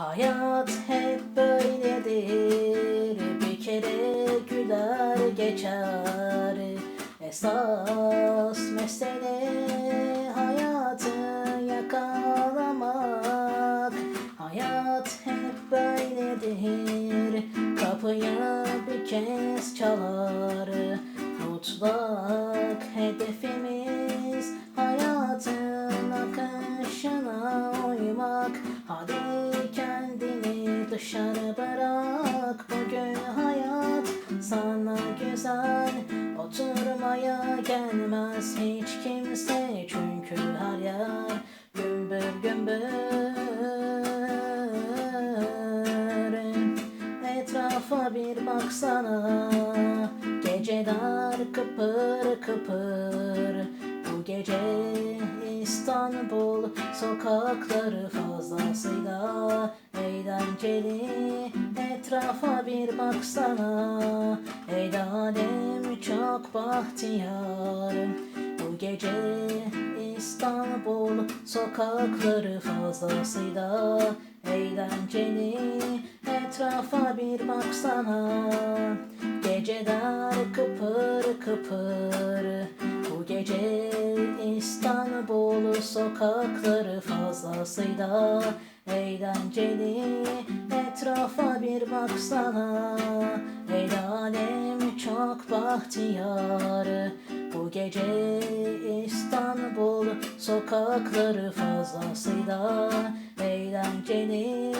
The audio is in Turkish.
Hayat hep böyledir. Bir kere güler geçer. Esas mesele hayatı yakalamak. Hayat hep böyledir. Kapıyı bir kez çalar. Mutlak hedefimiz hayatın akışına uymak. Hadi dışarı bırak Bugün hayat sana güzel. Oturmaya gelmez hiç kimse Çünkü her yer gümbür gümbür. Etrafa bir baksana Geceler kıpır kıpır. Bu gece İstanbul sokakları fazlasıyla eğlenceli Etrafa bir baksana. El alem çok bahtiyar. Bu gece İstanbul sokakları fazlasıyla eğlenceli. Etrafa bir baksana. Geceler kıpır kıpır İstanbul sokakları fazlasıyla eğlenceli Etrafa bir baksana. El alem çok bahtiyar. Bu gece İstanbul sokakları fazlasıyla eğlenceli